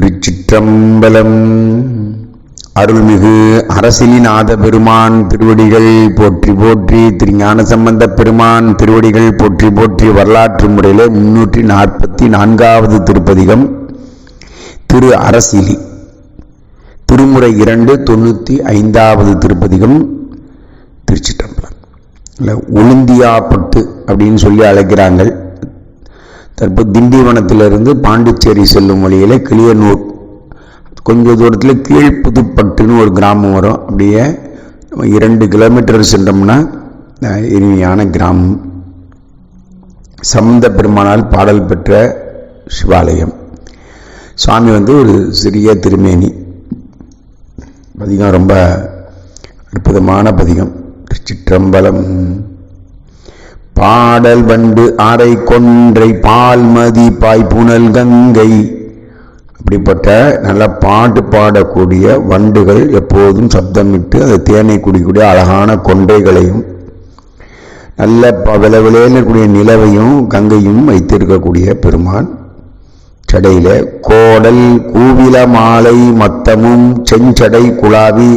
திருச்சிற்றம்பலம். அருள்மிகு அரசிலிநாத பெருமான் திருவடிகள் போற்றி போற்றி திருஞான ஞானசம்பந்த பெருமான் திருவடிகள் போற்றி போற்றி வரலாற்று முறையில் முன்னூற்றி நாற்பத்தி நான்காவது திருப்பதிகம் திரு அரசிலி. திருமுறை இரண்டு தொண்ணூற்றி ஐந்தாவது திருப்பதிகம் திருச்சிற்றம்பலம். இல்லை ஒழுந்தியாப்பட்டு அப்படின்னு சொல்லி அழைக்கிறாங்கள். தற்போது திண்டிவனத்திலிருந்து பாண்டிச்சேரி செல்லும் வழியில் கிளியனூர். கொஞ்சம் தூரத்தில் கீழ்ப்புதுப்பட்டுன்னு ஒரு கிராமம் வரும். அப்படியே இரண்டு கிலோமீட்டர் சென்றோம்னா இனிமையான கிராமம். சம்பந்த பெருமானால் பாடல் பெற்ற சிவாலயம். சுவாமி வந்து ஒரு சிறிய திருமேனி. பதிகம் ரொம்ப அற்புதமான பதிகம். திருச்சிற்றம்பலம். பாடல் வண்டு அரை கொன்றை பால்மதி பாய்ப்புணல் கங்கை. அப்படிப்பட்ட நல்ல பாட்டு பாடக்கூடிய வண்டுகள் எப்போதும் சப்தமிட்டு அந்த தேனை குடிக்கூடிய அழகான கொண்டைகளையும் நல்ல விளவிலேனக்கூடிய இருக்கக்கூடிய நிலவையும் கங்கையும் வைத்திருக்கக்கூடிய பெருமான். சடையில் கோடல் கூவில மாலை மத்தமும் செஞ்சடை குழாவி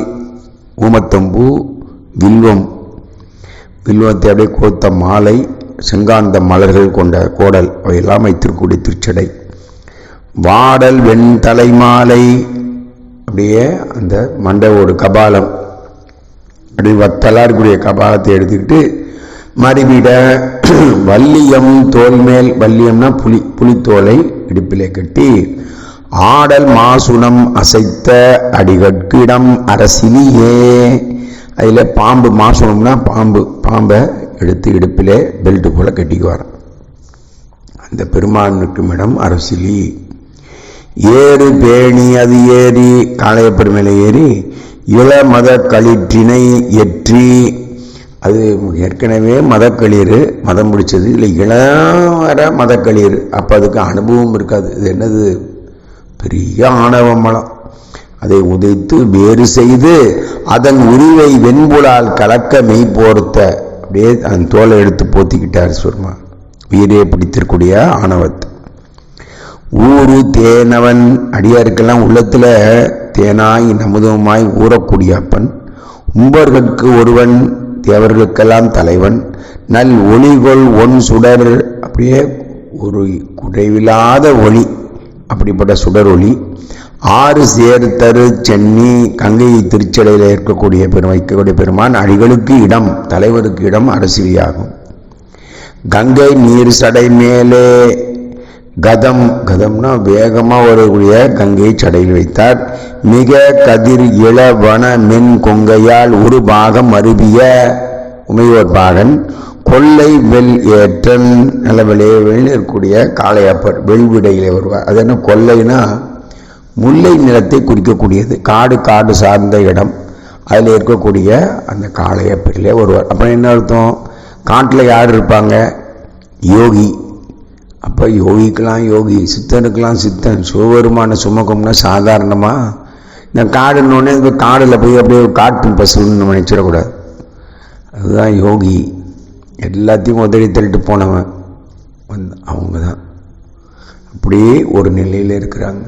ஊமத்தம்பூ வில்வம் வில்வத்தை அப்படியே கோத்த மாலை செங்காந்த மலர்கள் கொண்ட கோடல் அவையெல்லாம் வைத்திருக்கக்கூடிய திருச்சடை. வாடல் வெண்தலை மாலை அப்படியே அந்த மண்டையோடு கபாலம். அப்படி வத்தலா இருக்கக்கூடிய கபாலத்தை எடுத்துக்கிட்டு மறுவிட வல்லியம் தோல் மேல் வல்லியம்னா புலி புலித்தோலை இடுப்பிலே கட்டி ஆடல் மாசுணம் அசைத்த அடிகட்கிடம் அரசிலியே அதில் பாம்பு மாசணும்னா பாம்பு பாம்பை எடுத்து இடுப்பிலே பெல்ட்டு போல கட்டிக்குவார் அந்த பெருமானுக்கும் இடம் அரசிலி ஏறு பேணி அது ஏறி காளையப்பெருமையில ஏறி இள மத களிற்றினை எற்றி அது ஏற்கனவே மதக்களிர் மதம் முடிச்சது. இல்லை இளவர மதக்களிர் அப்போ அதுக்கு அனுபவம் இருக்காது. இது என்னது? பெரிய ஆணவ மலம். அதை உதைத்து வேறு செய்து அதன் உருவை வெண்புலால் கலக்க மெய்ப்போர்த்த அப்படியே அதன் தோலை எடுத்து போத்திக்கிட்டார் சுர்மா. உயிரே பிடித்திருக்கூடிய ஆணவத்தை ஊரு தேனவன் அடியாருக்கெல்லாம் உள்ளத்தில் தேனாய் நமுதமாய் ஊறக்கூடிய அப்பன். உம்பர்களுக்கு ஒருவன் தேவர்களுக்கெல்லாம் தலைவன். நல் ஒளிகொள் ஒன் சுடர் அப்படியே ஒரு குறைவில்லாத ஒளி அப்படிப்பட்ட சுடர் ஒளி ஆறு சேர்த்தரு சென்னி கங்கை திருச்சடையில் இருக்கக்கூடிய பெரும் வைக்கக்கூடிய பெருமான் அழிகளுக்கு இடம் தலைவருக்கு இடம் அரசியாகும் கங்கை நீர் சடை மேலே கதம் கதம்னா வேகமாக வரக்கூடிய கங்கை சடையில் வைத்தார். மிக கதிர் இளவன மென் கொங்கையால் ஒரு பாகம் அருவிய உமையோர் பாகன் கொள்ளை வெல் ஏற்றன் நல்ல வெளியில் இருக்கக்கூடிய காளையப்பர் வெள்விடையிலே வருவார். அது என்ன கொள்ளைனா முல்லை நிலத்தை குறிக்கக்கூடியது. காடு காடு சார்ந்த இடம். அதில் இருக்கக்கூடிய அந்த காளையப்பரிலே வருவார் அப்போ என்ன அர்த்தம்? காட்டில் யார் இருப்பாங்க? யோகி. அப்போ யோகிக்கெலாம் யோகி சித்தனுக்கெலாம் சித்தன். சிவபெருமான சுமக்கம்னா சாதாரணமாக இந்த காடுன்னொடனே இந்த காடில் போய் அப்படியே காட்டு பசுன்னு நம்ம நினச்சிடக்கூடாது. அதுதான் யோகி. எல்லாத்தையும் உதறி தள்ளிட்டு போனவன். வந்து அவங்க தான் அப்படியே ஒரு நிலையில் இருக்கிறாங்க.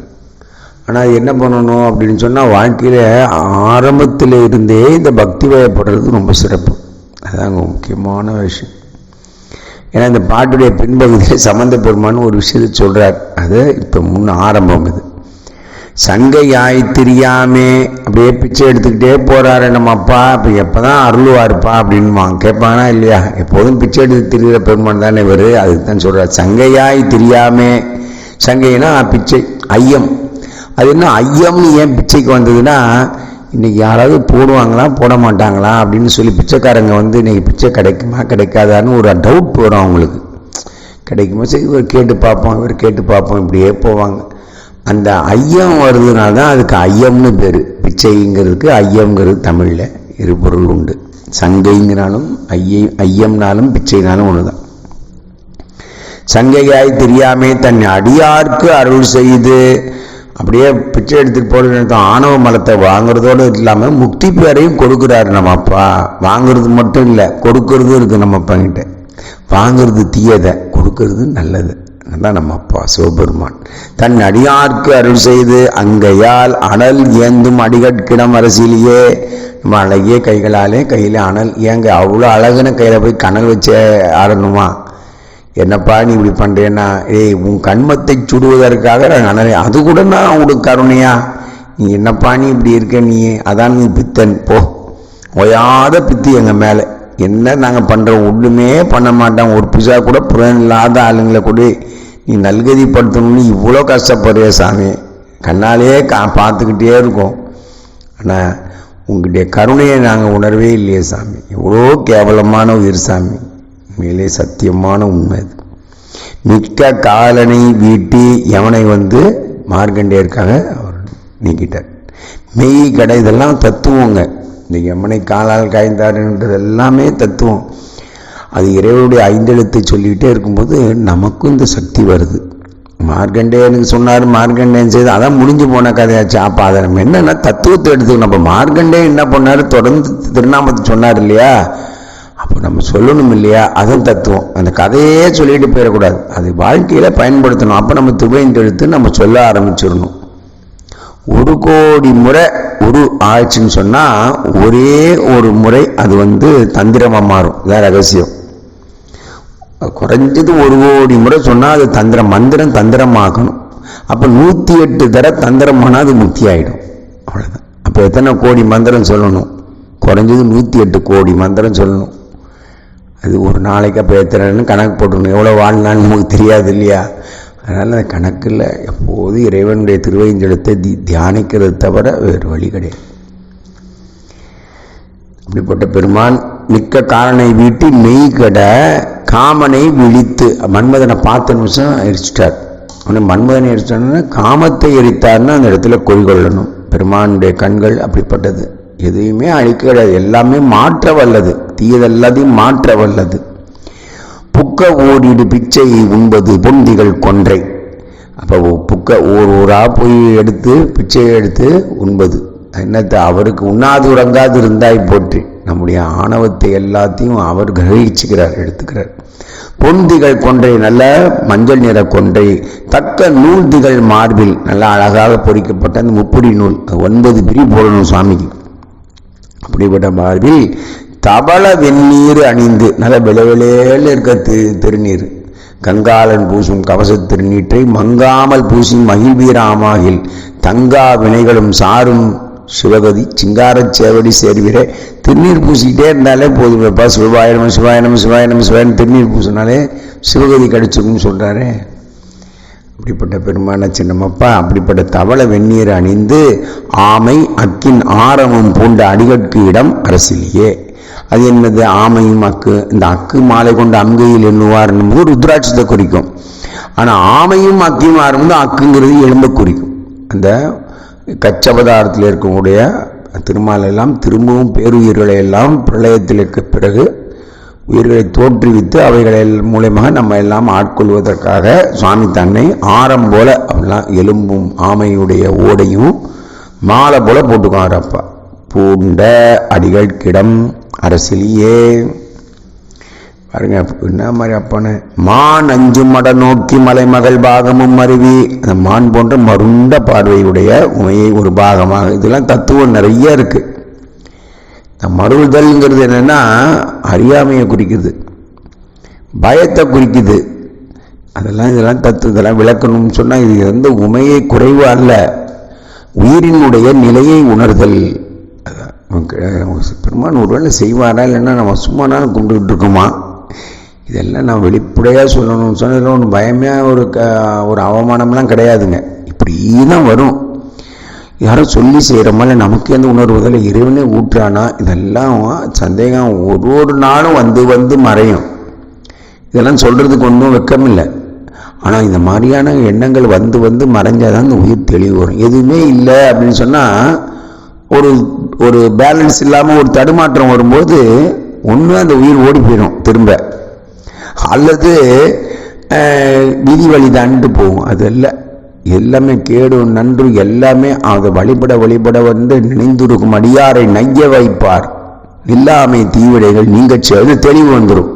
ஆனால் என்ன பண்ணணும் அப்படின்னு சொன்னால் வாழ்க்கையில் ஆரம்பத்தில் இருந்தே இந்த பக்தி வயப்படுறது ரொம்ப சிறப்பு. அதுதாங்க முக்கியமான விஷயம். ஏன்னா இந்த பாட்டுடைய பின்பகுதியில் சம்மந்த பெருமான்னு ஒரு விஷயத்தை சொல்கிறார் அது இப்போ முன்ன ஆரம்பம் இது. சங்கையாய் தெரியாமே அப்படியே பிச்சை எடுத்துக்கிட்டே போகிறாரு நம்ம அப்பா. இப்போ எப்பதான் அருள்வாருப்பா அப்படின்வான் கேட்பானா இல்லையா? எப்போதும் பிச்சை எடுத்து திரிகிற பெருமான் தானே இவர். அதுக்கு தான் சொல்கிறார் சங்கையாய் தெரியாமே. சங்கைனா பிச்சை ஐயம். அது என்ன ஐயம்னு ஏன் பிச்சைக்கு வந்ததுன்னா இன்றைக்கி யாராவது போடுவாங்களா போட மாட்டாங்களா அப்படின்னு சொல்லி பிச்சைக்காரங்க வந்து இன்றைக்கி பிச்சை கிடைக்குமா கிடைக்காதான்னு ஒரு டவுட் வரும் அவங்களுக்கு. கிடைக்குமா சரி இவர் கேட்டு பார்ப்போம் இவர் கேட்டு பார்ப்போம் இப்படியே போவாங்க. அந்த ஐயம் வருதுனால தான் அதுக்கு ஐயம்னு பேர். பிச்சைங்கிறதுக்கு ஐயம்ங்கிறது தமிழில் இரு பொருள் உண்டு. சங்கைங்கிறாலும் ஐய ஐயம்னாலும் பிச்சைனாலும் ஒன்று தான் சங்கையாய் தெரியாமே தன் அடியார்க்கு அருள் செய்து அப்படியே பிச்சை எடுத்துட்டு போடுறது ஆணவ மலத்தை வாங்குறதோடு இல்லாமல் முக்தி பேரையும் கொடுக்குறாரு நம்ம அப்பா. வாங்குறது மட்டும் இல்லை கொடுக்கறதும் இருக்குது நம்ம அப்பா வாங்கிறது வாங்குறது தீயதை கொடுக்கறது நல்லது. அதான் நம்ம அப்பா சிவபெருமான். தன் அடியார்க்கு அருள் செய்து அங்கையால் அனல் ஏந்தும் அடிகட்கிடம் அரசியலையே நம்ம அழகிய கைகளாலே கையில் அனல் ஏங்க அவ்வளோ அழகுன கையில் போய் கனல் வச்சே ஆடணுமா? என்னப்பா நீ இப்படி பண்ணுறேன்னா ஏய் உன் கண்மத்தை சுடுவதற்காக நான் அது கூட நான் உங்களுக்கு கருணையா? நீ என்னப்பா நீ இப்படி இருக்க நீ? அதான் நீ பித்தன். போ. ஓயாத பித்து எங்கள் மேலே. என்ன நாங்கள் பண்ணுறோம் ஒன்றுமே பண்ண மாட்டோம் ஒரு பிசா கூட புலன் இல்லாத ஆளுங்களை கூட நீ நல்கதிப்படுத்தணும்னு இவ்வளோ கஷ்டப்படுறிய சாமி. கண்ணாலே கா பார்த்துக்கிட்டே இருக்கோம். ஆனால் உங்களுடைய கருணையை நாங்கள் உணர்வே இல்லையே சாமி. இவ்வளோ கேவலமான உயிர் சாமி. உண்மையிலே சத்தியமான உண்மை அது. மிக்க காலனை வீட்டி யவனை வந்து மார்க்கண்டேயருக்காக அவர் நீக்கிட்டார். மெய் கடை இதெல்லாம் தத்துவங்க. இந்த யமனை காலால் காய்ந்தாருன்றது எல்லாமே தத்துவம். அது இறைவனுடைய ஐந்தெழுத்தை சொல்லிக்கிட்டே இருக்கும்போது நமக்கும் இந்த சக்தி வருது. மார்க்கண்டேயனுக்கு சொன்னார் மார்க்கண்டேயன் செய்து அதான் முடிஞ்சு போன கதையாச்சு. அப்போ அதை நம்ம என்னன்னா தத்துவத்தை எடுத்துக்கணும். நம்ம மார்க்கண்டேயன் என்ன பண்ணார்? தொடர்ந்து திருநாமத்தை சொன்னார் இல்லையா? அப்போ நம்ம சொல்லணும் இல்லையா? அதன் தத்துவம். அந்த கதையே சொல்லிட்டு போயிடக்கூடாது. அது வாழ்க்கையில் பயன்படுத்தணும். அப்போ நம்ம துவைந்து எடுத்து நம்ம சொல்ல ஆரம்பிச்சிடணும். ஒரு கோடி முறை ஒரு ஆயிடுச்சுன்னு சொன்னால் ஒரே ஒரு முறை அது வந்து தந்திரமாக மாறும். இதான் ரகசியம். குறைஞ்சது ஒரு கோடி முறை சொன்னால் அது தந்திரம் மந்திரம் தந்திரமாகணும். அப்போ நூற்றி எட்டு தர தந்திரமானால் அது முக்தி ஆகிடும் அவ்வளோதான் அப்போ எத்தனை கோடி மந்திரம் சொல்லணும்? குறைஞ்சது நூற்றி எட்டு கோடி மந்திரம் சொல்லணும். அது ஒரு நாளைக்கு அப்போ எத்தனைன்னு கணக்கு போட்டுக்கணும். எவ்வளோ வாழ்னான்னு நமக்கு தெரியாது இல்லையா? அதனால் அந்த கணக்கில் எப்போது இறைவனுடைய திருவைஞ்சலத்தை தி தியானிக்கிறது தவிர வேறு வழி கிடையாது. அப்படிப்பட்ட பெருமான் மிக்க காரனை வீட்டி மெய் கட காமனை விழித்து மன்மதனை பார்த்த நிமிஷம் எரிச்சிட்டார். அவனை மன்மதனை எரிச்சிட்டாருன்னா காமத்தை எரித்தார்னா அந்த இடத்துல கொள்கொள்ளணும் பெருமானுடைய கண்கள் அப்படிப்பட்டது. எதையுமே அழிக்க கிடையாது எல்லாமே மாற்ற வல்லது தீயதெல்லாத்தையும் மாற்ற வல்லது புக்க ஓடிடு பிச்சை உண்பது பொந்திகள் கொன்றை. அப்போ புக்க ஊர் ஊராக போய் எடுத்து பிச்சையை எடுத்து உண்பது. என்னத்தை அவருக்கு உண்ணாது உறங்காது இருந்தாய் போற்றி. நம்முடைய ஆணவத்தை எல்லாத்தையும் அவர் கிரகிச்சுக்கிறார் எடுத்துக்கிறார். பொந்திகள் கொன்றை நல்ல மஞ்சள் நிற கொன்றை தக்க நூல்திகள் மார்பில் நல்லா அழகாக பொறிக்கப்பட்ட அந்த முப்படி நூல் ஒன்பது பிரி போடணும் சுவாமிக்கு. அப்படிப்பட்ட மார்பில் தவள வெந்நீர் அணிந்து நல்ல விளைவிலேல் இருக்க திரு திருநீர். கங்காளன் பூசும் கவச திருநீற்றை மங்காமல் பூசி மகிழ்வீராமாகில் தங்கா வினைகளும் சாரும் சிவகதி சிங்காரச் சேவடி சேர்விரே திருநீர் பூசிக்கிட்டே இருந்தாலே போதும். எப்பா சிவாயனம் சிவாயனம் சிவாயனம் சிவாயனம் திருநீர் பூசினாலே சிவகதி கிடைச்சிருக்குன்னு சொல்கிறாரே அப்படிப்பட்ட பெருமான சின்னமப்பா அப்படிப்பட்ட தவள வெந்நீர் அணிந்து ஆமை அக்கின் ஆரமும் பூண்ட அடிகட்கு இடம் அரசிலேயே. அது என்னது? ஆமையும் அக்கு இந்த அக்கு மாலை கொண்ட அங்கையில் எண்ணுவார் என்பது ருத்ராட்சத்தை குறிக்கும். ஆனால் ஆமையும் அக்கியும் ஆரம்பம் அக்குங்கிறது எலும்பை குறிக்கும். அந்த கச்சபதாரத்தில் இருக்கக்கூடிய திருமாலெல்லாம் திரும்பவும் பேருயிர்களை எல்லாம் பிரளயத்தில் இருக்க பிறகு உயிர்களை தோற்றுவித்து அவைகளில் மூலயமாக நம்ம எல்லாம் ஆட்கொள்வதற்காக சுவாமி தன்னை ஆரம் போல அப்படிலாம் எலும்பும் ஆமையுடைய ஓடையும் மாலை போல போட்டுக்காரப்பா அப்பா. பூண்ட அடிகள் கிடம் அரசிலேயே. பாருங்க என்ன மாதிரி அப்பானு மான் அஞ்சு மட நோக்கி மலைமகள் பாகமும் அருவி. அந்த மான் போன்ற மருண்ட பார்வையுடைய உமையை ஒரு பாகமாக இதெல்லாம் தத்துவம் நிறைய இருக்கு. மருள்தல்ங்கிறது என்னென்னா அறியாமையை குறிக்குது பயத்தை குறிக்குது. அதெல்லாம் இதெல்லாம் தத்து இதெல்லாம் விளக்கணும்னு சொன்னால் இது வந்து உமையை குறைவு அல்ல. உயிரினுடைய நிலையை உணர்தல். பெருமான் ஒருவேளை செய்வாரா இல்லைன்னா நம்ம சும்மானாலும் கும்பிட்டுக்கிட்டு இருக்கோமா? இதெல்லாம் நான் வெளிப்படையாக சொல்லணும்னு சொன்னதில் ஒன்று பயமே ஒரு க ஒரு அவமானம்லாம் கிடையாதுங்க. இப்படி தான் வரும். யாரும் சொல்லி செய்கிற மாதிரி நமக்கு எந்த உணர்வுகளை இறைவனே ஊற்றானா இதெல்லாம் சந்தேகம். ஒரு ஒரு நாளும் வந்து வந்து மறையும். இதெல்லாம் சொல்கிறதுக்கு ஒன்றும் வெக்கமில்லை ஆனால் இந்த மாதிரியான எண்ணங்கள் வந்து வந்து மறைஞ்சால் தான் இந்த உயிர் தெளிவு வரும். எதுவுமே இல்லை அப்படின்னு சொன்னால் ஒரு ஒரு பேலன்ஸ் இல்லாமல் ஒரு தடுமாற்றம் வரும்போது ஒன்று அந்த உயிர் ஓடி போயிடும் திரும்ப. அல்லது விதி வழிதான்ட்டு போகும். அது இல்லை. எல்லாமே கேடு நன்று எல்லாமே அதை வழிபட வழிபட வந்து நினைந்திருக்கும் அடியாரை நைய வைப்பார். இல்லாமை தீவிடைகள் நீங்க செய்வது தெளிவு வந்துடும்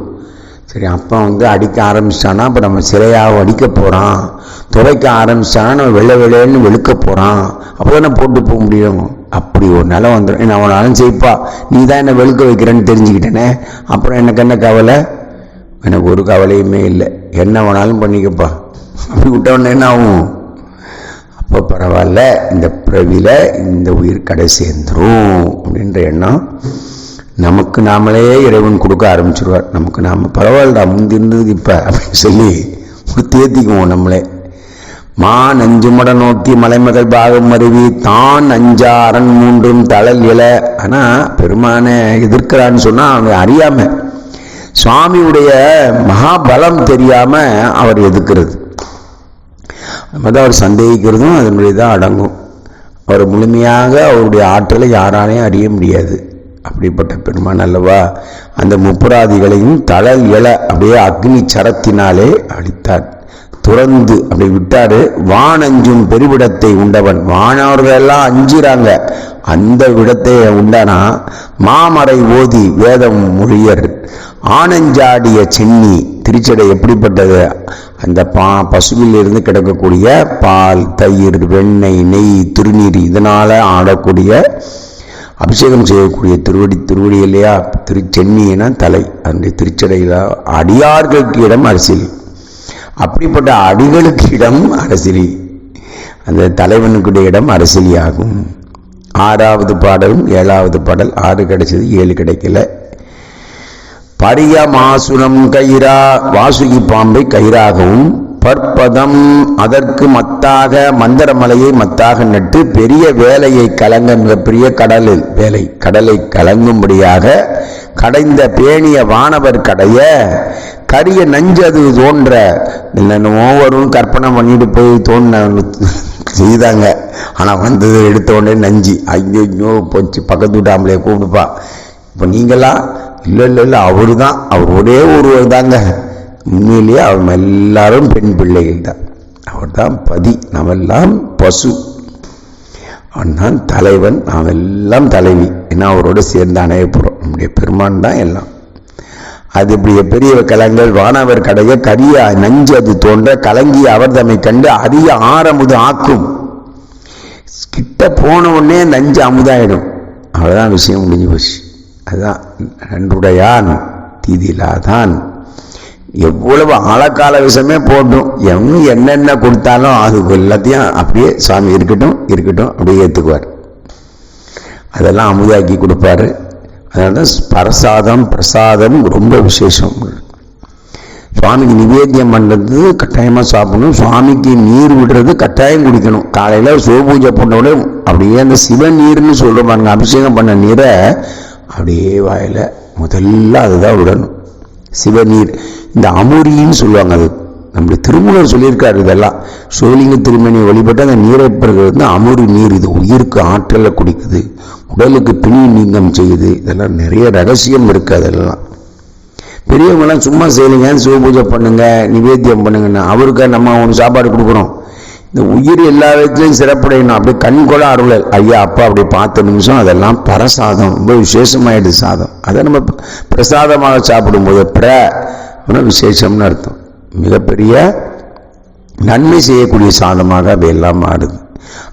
சரி அப்பா வந்து அடிக்க ஆரம்பிச்சிட்டானா அப்போ நம்ம சிறையாக அடிக்க போகிறான் துவைக்க ஆரம்பிச்சிட்டானா நம்ம வெள்ளை வெள்ளைன்னு வெளுக்க போகிறான் அப்போ தானே போட்டு போக முடியும். அப்படி ஒரு நிலம் வந்துடும் என்ன அவனாலும் செய்ப்பா? நீ தான் என்னை வெளுக்க வைக்கிறேன்னு தெரிஞ்சுக்கிட்டேனே? அப்புறம் எனக்கு என்ன கவலை? எனக்கு ஒரு கவலையுமே இல்லை. என்ன வேணாலும் பண்ணிக்கப்பா. அப்படி விட்டவொடனே என்ன ஆகும்? அப்போ பரவாயில்ல இந்த பிறவியில் இந்த உயிர் கடை சேர்ந்துரும் அப்படின்ற எண்ணம். நமக்கு நாமளே இறைவன் கொடுக்க ஆரம்பிச்சிருவார். நமக்கு நாம பரவாயில்லடா முந்தி இப்போ அப்படின்னு சொல்லி ஒரு தேத்திக்குவோம் நம்மளே. மா நஞ்சுமட நோக்கி மலைமகள் பாகம் அருவி தான் அஞ்சா அரண் மூன்றும் தளல் இல ஆனால் பெருமானை எதிர்க்கிறான்னு சொன்னால் அவங்க அறியாமல் சுவாமியுடைய மகாபலம் தெரியாமல் அவர் எதிர்க்கிறது நம்ம தான் அவர் சந்தேகிக்கிறதும் அதனுடைய தான் அடங்கும். அவர் முழுமையாக அவருடைய ஆற்றலை யாராலையும் அறிய முடியாது. அப்படிப்பட்ட பெருமான் அல்லவா? அந்த முப்புராதிகளையும் தளல் இல அப்படியே அக்னி சரத்தினாலே அழித்தார். துறந்து அப்படி விட்டாரு. வானஞ்சும் பெருவிடத்தை உண்டவன். வானவர்கள் எல்லாம் அஞ்சுறாங்க. அந்த விடத்தை உண்டானா? மாமறை ஓதி வேதம் மொழியர். ஆனஞ்சாடிய சென்னி திருச்சடை எப்படிப்பட்டது? அந்த பா பசுவில் இருந்து கிடக்கக்கூடிய பால் தயிர் வெண்ணெய் நெய் திருநீர் இதனால் ஆடக்கூடிய அபிஷேகம் செய்யக்கூடிய திருவடி திருவடி இல்லையா? திருச்சென்னினா தலை. அந்த திருச்சடையில் அடியார்களுக்கு இடம் அரசியல் அப்படிப்பட்ட அடிகளுக்கு இடம் அரசிலி. அந்த தலைவனுக்குடைய இடம் அரசிலி ஆகும் ஆறாவது பாடலும் ஏழாவது பாடல் ஆறு கிடைச்சது ஏழு கிடைக்கல. பரிய மாசுனம் கயிறா வாசுகி பாம்பை கயிறாகவும் பற்பதம் அதற்கு மத்தாக மந்திரமலையை மத்தாக நட்டு பெரிய வேலையை கலங்க மிகப்பெரிய கடலில் வேலை கடலை கலங்கும்படியாக கடைந்த பேணிய வானவர் கடைய கரிய நஞ்சது தோன்ற. என்னென்னமோ வரும் கற்பனை பண்ணிட்டு போய் தோன்ற செய்தாங்க. ஆனால் வந்தது எடுத்த உடனே நஞ்சு. ஐயோ போச்சு பக்கத்து வீட்டு ஆம்பளைய கூப்பிடுப்பா. இப்போ நீங்களாம் இல்லை இல்லை இல்லை அவரு தான் அவர் ஒரே ஒருவர் தாங்க. உண்மையிலேயே அவன் எல்லாரும் பெண் பிள்ளைகள் தான் அவர் தான் பதி நாமெல்லாம் பசு. அவன் தான் தலைவன் நாம் எல்லாம் தலைவி. ஏன்னா அவரோட சேர்ந்து அணைய போகிறோம் நம்முடைய பெருமான் தான் எல்லாம். அது இப்படிய பெரிய கலங்கள் வானவர் கடைய கரிய நஞ்சு அது தோன்ற கலங்கி அவர் தம்மை கண்டு அரிய ஆறமுது ஆக்கும். கிட்ட போன உடனே நஞ்சு அமுதாயிடும். அவ்வளோதான் விஷயம் முடிஞ்சு போச்சு. அதுதான் நன்றுடையான் தீதிலாதான். எவ்வளவு ஆழக்கால விஷயமே போட்டும். எவன் என்னென்ன கொடுத்தாலும் அது எல்லாத்தையும் அப்படியே சாமி இருக்கட்டும் இருக்கட்டும் அப்படியே ஏற்றுக்குவார் அதெல்லாம் அமுதாக்கி கொடுப்பாரு. அதனால தான் பிரசாதம் பிரசாதம் ரொம்ப விசேஷம். சுவாமிக்கு நிவேத்தியம் பண்ணுறது கட்டாயமாக சாப்பிடணும். சுவாமிக்கு நீர் விடுறது கட்டாயம் குடிக்கணும். காலையில் சிவபூஜை பண்ணோட அப்படியே அந்த சிவ நீர்னு சொல்கிற பாருங்க அபிஷேகம் பண்ண நீரை அப்படியே வாயில் முதல்ல அதுதான் விடணும். சிவநீர். இந்த அமுரின்னு சொல்லுவாங்க அது. நம்முடைய திருமூலர் சொல்லியிருக்காரு இதெல்லாம். சோழிங்க திருமணி வழிபட்டு அந்த நீரை பெறுகிறது வந்து அமுரி நீர் இது உயிருக்கு ஆற்றலை குடிக்குது. உடலுக்கு பிணி நீங்கம் செய்யுது. இதெல்லாம் நிறைய ரகசியம் இருக்குது அதெல்லாம். பெரியவங்களாம் சும்மா செய்யலைங்க சிவபூஜை பண்ணுங்க நிவேத்தியம் பண்ணுங்கன்னு. அவருக்கு நம்ம ஒன்று சாப்பாடு கொடுக்குறோம். இந்த உயிர் எல்லா விதத்துலையும் சிறப்படையணும் அப்படியே கண் கூட அருளல். ஐயா அப்பா அப்படி பார்த்த நிமிஷம் அதெல்லாம் பரசாதம். ரொம்ப விசேஷமாயிடுது சாதம். அதை நம்ம பிரசாதமாக சாப்பிடும்போது பிர அப்படின்னா விசேஷம்னு அர்த்தம். மிகப்பெரிய நன்மை செய்யக்கூடிய சாதமாக அது எல்லாம் மாறுது.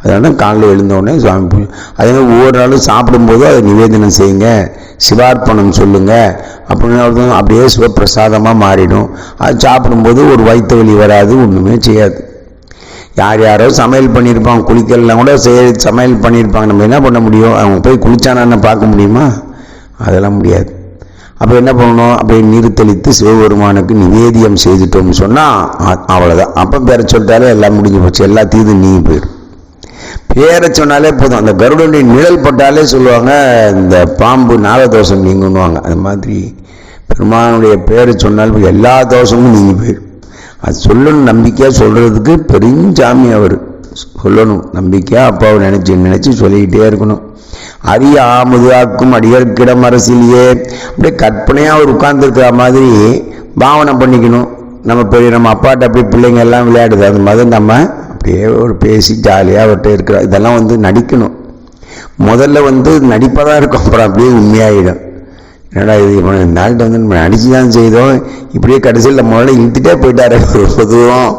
அதனால காலையில் எழுந்தோடனே சுவாமி அதே மாதிரி ஒவ்வொரு நாளும் சாப்பிடும்போது அதை நிவேதனம் செய்யுங்க. சிவார்ப்பணம் சொல்லுங்க. அப்படின்னு அப்படியே சிவப்பிரசாதமாக மாறிடும். அது சாப்பிடும்போது ஒரு வயிற்று வலி வராது ஒன்றுமே செய்யாது. யார் யாரோ சமையல் பண்ணியிருப்பாங்க குளிக்கலாம் கூட செய்ய சமையல் பண்ணியிருப்பாங்க. நம்ம என்ன பண்ண முடியும்? அவங்க போய் குளிச்சானான்னு பார்க்க முடியுமா? அதெல்லாம் முடியாது. அப்போ என்ன பண்ணணும்? அப்படியே நீர் தெளித்து சிவபெருமானுக்கு நிவேதியம் செய்துட்டோம்னு சொன்னால் அவ்வளோதான் அப்போ பேரை சொல்லிட்டாலே எல்லாம் முடிஞ்சு போச்சு. எல்லா தீது நீங்கி போயிடும். பேரை சொன்னாலே போதும். அந்த கருடனுடைய நிழல் பட்டாலே சொல்லுவாங்க இந்த பாம்பு நாகதோஷம் நீங்குன்னுவாங்க அது மாதிரி பெருமானுடைய பேரை சொன்னாலும் எல்லா தோஷமும் நீங்கி போயிடும். அது சொல்லணும் நம்பிக்கையாக சொல்கிறதுக்கு பெருஞ்சாமி அவர். சொல்லணும் நம்பிக்கையாக அப்பாவை நினச்சி நினச்சி சொல்லிக்கிட்டே இருக்கணும். அரிய ஆமுதாக்கும் அடியர்க்கிடம் அரசியலையே அப்படியே கற்பனையாக அவர் உட்கார்ந்துருக்கிற மாதிரி பாவனை பண்ணிக்கணும். நம்ம பெரிய நம்ம அப்பாட்ட அப்படியே பிள்ளைங்க எல்லாம் விளையாடுது. அது மாதிரி நம்ம அப்படியே ஒரு பேசி ஜாலியாக அவர்கிட்ட இருக்கிற இதெல்லாம் வந்து நடிக்கணும். முதல்ல வந்து நடிப்பாக தான் இருக்கும் அப்புறம் அப்படியே உண்மையாகிடும் என்னடா இது இவன் நாள்கிட்ட வந்து நம்ம அடிச்சு தான் செய்தோம். இப்படியே கடைசியில் முதல்ல இழுத்துட்டே போயிட்டாரு. பொதுவோம்.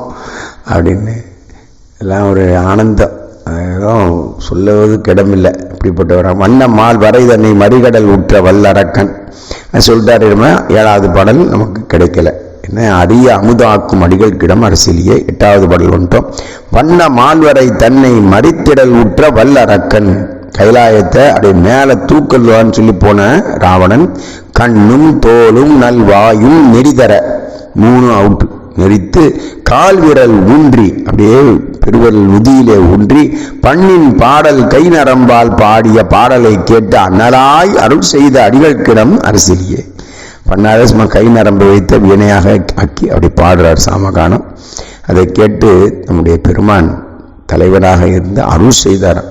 அப்படின்னு. எல்லாம் ஒரு ஆனந்தம். ஏதோ சொல்லுவது கிடமில்லை. இப்படிப்பட்டவர். வண்ண மால் வரை தன்னை மறிகடல் உற்ற வல்லரக்கன். சொல்லிட்டாரு நம்ம ஏழாவது பாடல் நமக்கு கிடைக்கல. என்ன? அரிய அமுதாக்கும் அடிகளுக்கிடம் அரசியலியே. எட்டாவது பாடல் வந்துட்டோம். வண்ண மால்வரை தன்னை மறித்திடல் உற்ற வல்லரக்கன். கைலாயத்தை அப்படியே மேலே தூக்கல்வான்னு சொல்லி போன ராவணன் கண்ணும் தோலும் நல்வாயும் நெறிதர மூணு அவுட்டு நெறித்து கால் விரல் ஊன்றி அப்படியே பெருவரல் உதியிலே ஊன்றி பண்ணின் பாடல் கை நரம்பால் பாடிய பாடலை கேட்டு அண்ணலாய் அருள் செய்த அடிகள்கிடம் அரசியே பண்ணாத சும்மா கை நரம்பு வைத்த வினையாக ஆக்கி அப்படி பாடுறார் சாமகானம். அதை கேட்டு நம்முடைய பெருமான் தலைவராக இருந்து அருள் செய்தாராம்.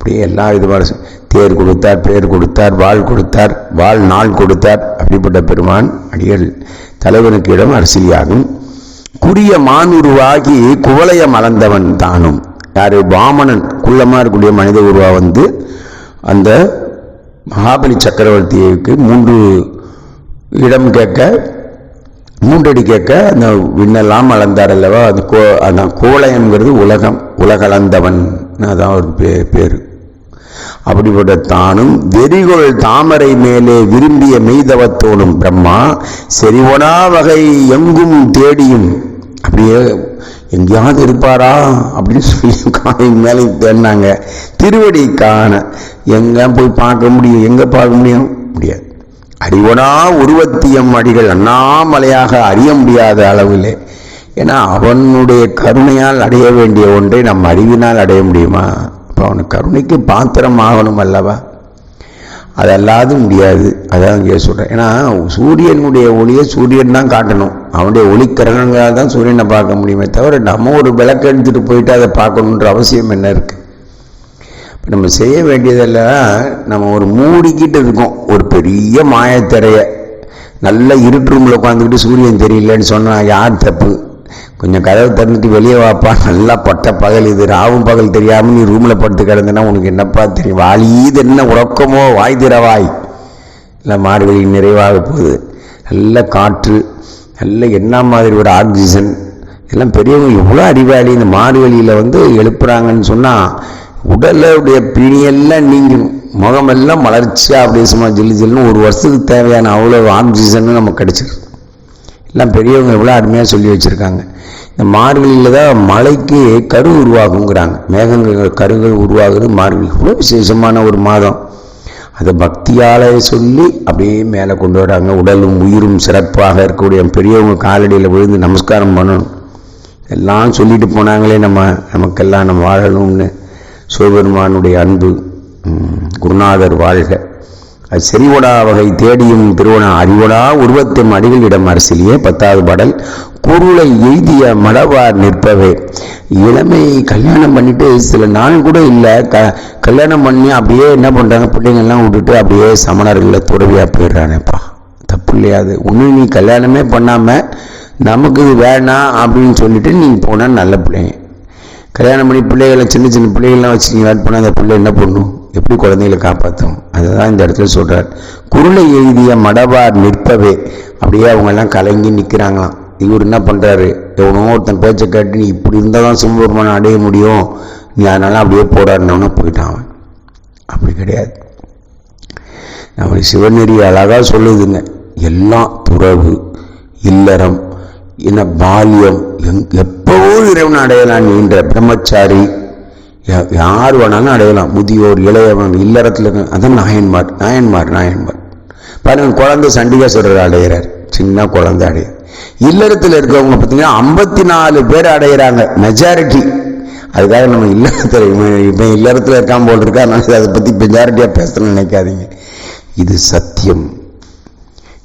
அப்படியே எல்லா விதமான தேர் கொடுத்தார் பேர் கொடுத்தார் வாழ் கொடுத்தார் வாழ் நாள் கொடுத்தார். அப்படிப்பட்ட பெருமான் அடிகள் தலைவனுக்கு இடம் அரசியாகும். குறிய மானுருவாகி குவளைய அளந்தவன் தானும். யார்? வாமனன் குள்ளமாக இருக்கக்கூடிய மனித உருவா வந்து அந்த மகாபலி சக்கரவர்த்திக்கு மூன்று இடம் கேட்க மூன்றடி கேட்க அந்த விண்ணெல்லாம் அளந்தார் அல்லவா? அது கோ அதான் கோலயம்ங்கிறது உலகம் உலகளந்தவன் அதான் ஒரு பே பேர். அப்படிப்பட்ட தானும் வெறிகொள் தாமரை மேலே விரும்பிய மெய்தவத்தோடும் பிரம்மா செறிவனா வகை எங்கும் தேடியும். அப்படியே எங்கேயாவது இருப்பாரா? அப்படின்னு சொல்லி காயின் மேலே தேடினாங்க. திருவடி காண. எங்க போய் பார்க்க முடியும்? எங்க பார்க்க முடியும்? முடியாது. அறிவனா உருவத்தியம் அடிகள் அண்ணாமலையாக அறிய முடியாத அளவிலே. ஏன்னா அவனுடைய கருணையால் அடைய வேண்டிய ஒன்றை நம் அறிவினால் அடைய முடியுமா? அப்போ அவனுக்கு கருணைக்கு பாத்திரம் ஆகணும் அல்லவா? அதல்லாது முடியாது. அதான் இங்கே சொல்கிறேன் ஏன்னா சூரியனுடைய ஒளியை சூரியன் தான் காட்டணும். அவனுடைய ஒளிக்கிரகங்களால் தான் சூரியனை பார்க்க முடியுமே தவிர நம்ம ஒரு விளக்கு எடுத்துகிட்டு போயிட்டு அதை பார்க்கணுன்ற அவசியம் என்ன இருக்குது இப்போ நம்ம செய்ய வேண்டியதெல்லாம் நம்ம ஒரு மூடிக்கிட்டு இருக்கோம். ஒரு பெரிய மாயத்திரையை. நல்ல இருட்டு ரூமில் உட்காந்துக்கிட்டு சூரியன் தெரியலன்னு சொன்னால் யார் தப்பு? கொஞ்சம் கதவை திறந்துட்டு வெளியே வாப்பா. நல்லா பட்ட பகல் இது. ராவும் பகல் தெரியாமல் நீ ரூமில் படுத்து கிடந்தனா உனக்கு என்னப்பா தெரியும்? வாலியது என்ன உறக்கமோ? வாய் திறவாய் இல்லை மார்கழி நிறைவாக போகுது. நல்ல காற்று நல்ல என்ன மாதிரி ஒரு ஆக்சிஜன் எல்லாம் பெரியவங்க எவ்வளோ அறிவாளி. இந்த மார்கழியில் வந்து எழுப்புறாங்கன்னு சொன்னால் உடலுடைய பிணியெல்லாம் நீங்கும். முகமெல்லாம் மலர்ச்சியாக அப்படியே சும்மா ஜில்லு ஜில்லுன்னு ஒரு வருஷத்துக்கு தேவையான அவ்வளோ ஆக்சிஜன் நமக்கு கிடச்சிருக்கு. எல்லாம் பெரியவங்க எவ்வளோ அருமையாக சொல்லி வச்சுருக்காங்க. இந்த மார்கழியில் தான் மழைக்கு கரு உருவாகுங்கிறாங்க. மேகங்கள் கருகள் உருவாகுது. மார்கழி இவ்வளோ விசேஷமான ஒரு மாதம். அதை பக்தியால் சொல்லி அப்படியே மேலே கொண்டு வராங்க. உடலும் உயிரும் சிறப்பாக இருக்கக்கூடிய பெரியவங்க காலடியில் விழுந்து நமஸ்காரம் பண்ணணும். எல்லாம் சொல்லிட்டு போனாங்களே நம்ம நமக்கெல்லாம் நம்ம வாழணும்னு. சிவபெருமானுடைய அன்பு குருநாதர் வாழ்க. செறிவொடா வகை தேடியும் திருவண அறிவொடா உருவத்தின் அடிகளிடம் அரசியலியே பத்தாவது பாடல் பொருளை எய்திய மடவார் நிற்பவே. இளமை கல்யாணம் பண்ணிட்டு சில நாள் கூட இல்லை. க கல்யாணம் பண்ணி அப்படியே என்ன பண்ணுறாங்க பிள்ளைங்கள்லாம் விட்டுட்டு அப்படியே சமணர்களில் துறவியாக போயிடுறானேப்பா. தப்பு இல்லையா அது ஒன்றும் நீ கல்யாணமே பண்ணாமல் நமக்கு இது வேணாம் அப்படின்னு சொல்லிட்டு நீ போனால் நல்ல பிள்ளைங்க. கல்யாணம் பண்ணி பிள்ளைகளை சின்ன சின்ன பிள்ளைகள்லாம் வச்சு நீங்கள் வேட் பண்ணால் அந்த பிள்ளை என்ன பண்ணும்? எப்படி குழந்தைகளை காப்பாற்றும் அதுதான் இந்த இடத்துல சொல்கிறார் குருளை எழுதிய மடவார் நிற்பவே. அப்படியே அவங்கெல்லாம் கலங்கி நிற்கிறாங்களாம் இவர் என்ன பண்ணுறாரு எவனோ ஒருத்தன் பேச்சை கேட்டு நீ இப்படி இருந்தால் தான் சிவபெருமானை அடைய முடியும். நீ அதனால அப்படியே போராடினவனா போயிட்டான் அவன். அப்படி கிடையாது. நம்ம சிவநெறி அழகாக சொல்லுதுங்க. எல்லாம் துறவு இல்லறம் என்ன பால்யம் எங் எப்பவோ இறைவன் அடையலாம் என்ற பிரம்மச்சாரி. யார் வேணாலும் அடையலாம். முதியோர் இளையவன் இல்லறத்தில் இருக்க அதான் நாயன்மார் நாயன்மார் நாயன்மார். பாருங்க குழந்தை சண்டிகேஸ்வரர் அடையிறார். சின்ன குழந்தை அடைய. இல்லறத்தில் இருக்கவங்க பார்த்தீங்கன்னா ஐம்பத்தி நாலு பேர் அடையிறாங்க. மெஜாரிட்டி அதுக்காக நம்ம இல்லறத்தில் இவன் இல்லறத்தில் இருக்காமல் போல் இருக்கா? அதனால அதை பற்றி மெஜாரிட்டியாக பேசணும்னு நினைக்காதீங்க. இது சத்தியம்.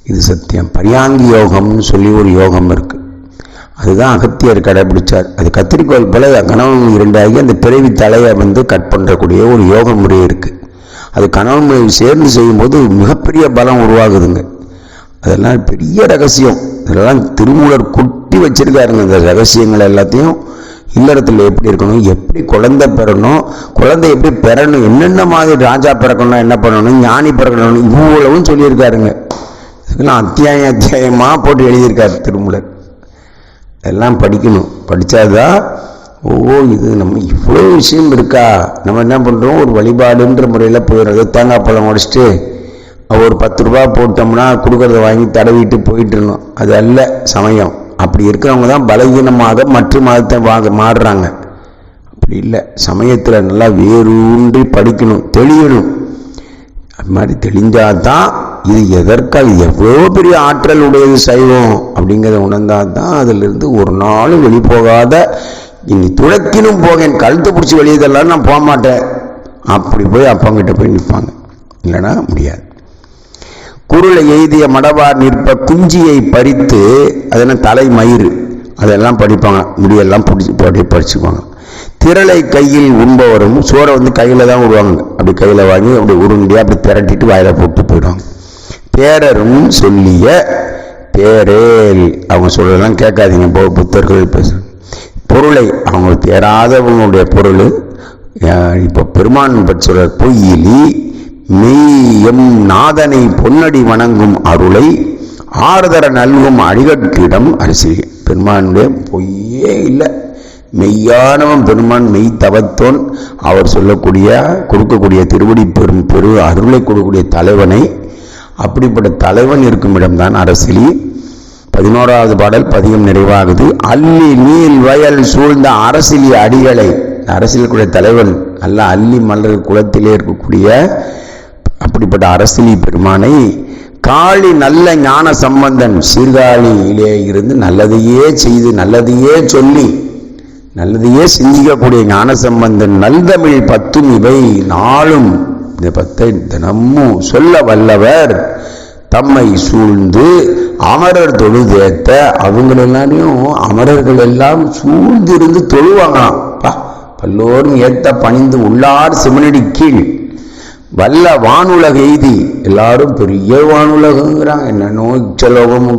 இது சத்தியம். பரியாங்கி யோகம்னு சொல்லி ஒரு யோகம் இருக்கு. அதுதான் அகத்தியர் கடைபிடிச்சார். அது கத்திரிக்கோள் போல கணவன் இரண்டாகி அந்த பிறவி தலையை வந்து கட் பண்ணுறக்கூடிய ஒரு யோக முறை இருக்குது அது கணவன் முறை சேர்ந்து செய்யும்போது மிகப்பெரிய பலம் உருவாகுதுங்க. அதெல்லாம் பெரிய ரகசியம். இதெல்லாம் திருமூலர் குட்டி வச்சிருக்காருங்க. இந்த ரகசியங்கள் எல்லாத்தையும் இல்லறத்தில் எப்படி இருக்கணும் எப்படி குழந்தை பெறணும் குழந்தை எப்படி பெறணும் என்னென்ன மாதிரி ராஜா பிறக்கணும் என்ன பண்ணணும் ஞானி பிறக்கணும் இவ்வளவும் சொல்லியிருக்காருங்க. இதெல்லாம் அத்தியாயம் அத்தியாயமாக போட்டு எழுதியிருக்காரு திருமூலர். எல்லாம் படிக்கணும். படித்தாதான் ஓ இது நம்ம இவ்வளோ விஷயம் இருக்கா? நம்ம என்ன பண்ணுறோம் ஒரு வழிபாடுன்ற முறையில் போயிடுறது தேங்காய் பழம் உடச்சிட்டு ஒரு பத்து ரூபா போட்டோம்னா கொடுக்குறத வாங்கி தடவிட்டு போயிட்டுருந்தோம் அது அல்ல சமயம். அப்படி இருக்கிறவங்க தான் பலகீனமாக மற்ற மதத்தை வாங்க மாறுறாங்க. அப்படி இல்லை. சமயத்தில் நல்லா வேரூன்றி படிக்கணும். தெளியணும். அது மாதிரி தெளிஞ்சாதான் இது எதற்காக? எவ்வளோ பெரிய ஆற்றல் உடையது சைவம்? அப்படிங்கிறத உணர்ந்தால் தான் அதிலிருந்து ஒரு நாளும் வெளி போகாத இனி துளக்கினும் போகேன் கழுத்தை பிடிச்சி வெளியே தரலாம் நான் போக மாட்டேன். அப்படி போய் அப்பங்கிட்ட போய் நிற்பாங்க. இல்லைன்னா முடியாது. குருளை எய்திய மடவார் நிற்ப குஞ்சியை பறித்து அதெல்லாம் தலை மயிறு? அதெல்லாம் படிப்பாங்க. முடியெல்லாம் பிடிச்சி படி படிச்சுக்குவாங்க. திரளை கையில் உண்பவரும் சோறை வந்து கையில் தான் விடுவாங்க அப்படி கையில் வாங்கி அப்படி உருண்டியாக அப்படி திரட்டிட்டு வாயில் போட்டு போயிடுவாங்க. பேரரும் சொல்லிய பேரேல். அவங்க சொல்லலாம் கேட்காதீங்க. போ புத்தர்கள் பேச பொருளை அவங்க தேராதவங்களுடைய பொருள். இப்போ பெருமான் பற்றி சொல்ற பொய்யிலி மெய்யம் நாதனை பொன்னடி வணங்கும் அருளை ஆறுதர நல்கும் அடிகட்கிடம் அரிசி. பெருமானுடைய பொய்யே இல்லை. மெய்யானவன் பெருமான் மெய் தவத்தோன். அவர் சொல்லக்கூடிய கொடுக்கக்கூடிய திருவடி பெரும் பெரு அருளை கொடுக்கக்கூடிய தலைவனை அப்படிப்பட்ட தலைவன் இருக்கும் இடம்தான் அரசியலி பதினோராவது பாடல் பதிகம் நிறைவாகுது. அள்ளி நீல் வயல் சூழ்ந்த அரசியலி அடிகளை அரசியலுக்குரிய தலைவன் அல்ல அள்ளி மலர் குளத்திலே இருக்கக்கூடிய அப்படிப்பட்ட அரசியலி பெருமானை காளி நல்ல ஞான சம்பந்தன் சீர்காழியிலே இருந்து நல்லதையே செய்து நல்லதையே சொல்லி நல்லதையே சிந்திக்கக்கூடிய ஞான சம்பந்தன் நல்தமிழ் பத்தும் இவை நாளும் இந்த பத்தை தினமும் சொல்ல வல்லவர். தம்மை சூழ்ந்து அமரர் தொழுதேத்த அவங்கள எல்லாரையும் அமரர்கள் எல்லாம் சூழ்ந்து இருந்து தொழுவாங்களாம் பல்லோரும் ஏத்த பணிந்து உள்ளார் சிவனடி கீழ். வல்ல வானுலக எய்தி. எல்லாரும் பெரிய வானுலகங்கிறாங்க. என்னென்னோ இச்சலோகம்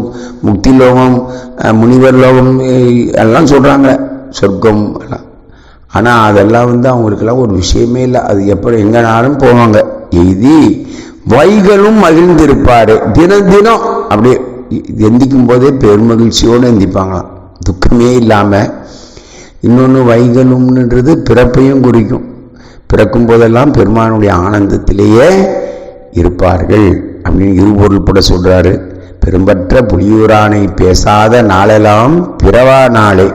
முக்தி லோகம் அஹ், முனிவர் லோகம் எல்லாம் சொல்றாங்க. சொர்க்கம் எல்லாம். ஆனால் அதெல்லாம் வந்து அவங்களுக்கெல்லாம் ஒரு விஷயமே இல்லை. அது எப்படி எங்கனாலும் போவாங்க. எய்தி வைகளும் மகிழ்ந்திருப்பார். தினம் தினம். அப்படியே எந்திக்கும் போதே பெருமகிழ்ச்சியோடு எந்திப்பாங்களாம். துக்கமே இல்லாமல் இன்னொன்று வைகலும்ன்றது பிறப்பையும் குறிக்கும். பிறக்கும் போதெல்லாம் பெருமானுடைய ஆனந்தத்திலேயே இருப்பார்கள் அப்படின்னு இருபொருள் கூட சொல்கிறாரு பெரும்பற்ற புலியூரானை பேசாத நாளெல்லாம் பிறவா நாளே.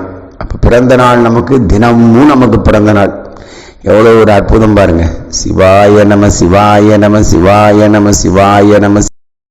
பிறந்த நாள் நமக்கு தினமும் நமக்கு பிறந்த நாள். எவ்வளவு ஒரு அற்புதம் பாருங்க. சிவாய நம சிவாய நம சிவாய நம சிவாய நம